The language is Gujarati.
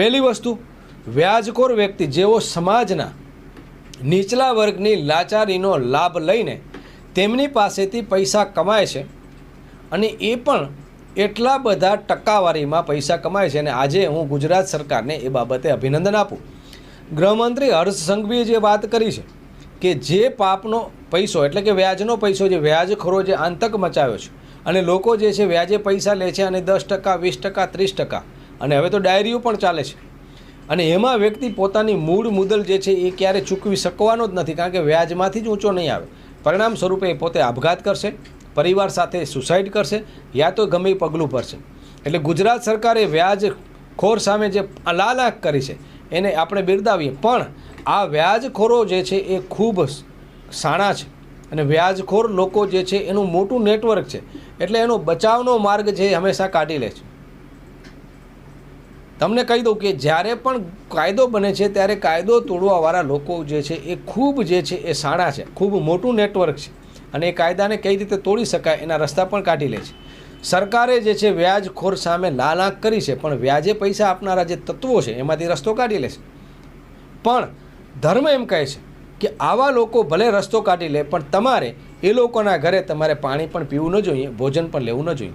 પહેલી વસ્તુ, વ્યાજખોર વ્યક્તિ જેઓ સમાજના નીચલા વર્ગની લાચારીનો લાભ લઈને તેમની પાસેથી પૈસા કમાય છે અને એ પણ એટલા બધા ટકાવારીમાં પૈસા કમાય છે અને આજે હું ગુજરાત સરકારને એ બાબતે અભિનંદન આપું. ગૃહમંત્રી હર્ષ સંઘવીએ જે વાત કરી છે કે જે પાપનો પૈસો એટલે કે વ્યાજનો પૈસો જે વ્યાજખોરો જે આંતક મચાવ્યો છે અને લોકો જે છે વ્યાજે પૈસા લે છે અને દસ ટકા, વીસ ટકા, ત્રીસ ટકા અને હવે તો ડાયરીઓ પણ ચાલે છે. અને એમાં વ્યક્તિ પોતાની મૂળ મુદલ જે છે એ ક્યારે ચૂકવી શકવાનો જ નથી, કારણ કે વ્યાજમાંથી જ ઊંચો નહીં આવે. પરિણામ સ્વરૂપે એ પોતે આપઘાત કરશે, પરિવાર સાથે સુસાઇડ કરશે, યા તો ગમે પગલું ભરશે. એટલે ગુજરાત સરકારે વ્યાજ ખોર સામે જે લાલાક કરી છે, એને આપણે બિરદાવીએ. પણ આ વ્યાજખોરો જે છે એ ખૂબ સાણા છે. અને વ્યાજખોર લોકો જે છે એનું મોટું નેટવર્ક છે. એટલે એનો બચાવનો માર્ગ છે હંમેશા કાઢી લે છે. તમને કહી દઉં કે જ્યારે પણ કાયદો બને છે, ત્યારે કાયદો તોડવાવાળા લોકો જે છે, એ ખૂબ જે છે, એ સાણા છે. ખૂબ મોટું નેટવર્ક છે. અને એ કાયદાને કઈ રીતે તોડી શકાય, એના રસ્તા પણ કાઢી લે છે. સરકારે જે છે, વ્યાજખોર સામે લાલ આંખ કરી છે, પણ વ્યાજે પૈસા આપનારા જે તત્વો છે, એમાંથી રસ્તો કાઢી લે છે. પણ ધર્મ એમ કહે છે કે આવા લોકો ભલે રસ્તો કાઢી લે, પણ તમારે એ લોકોના ઘરે તમારે પાણી પણ પીવું ન જોઈએ, ભોજન પણ લેવું ન જોઈએ.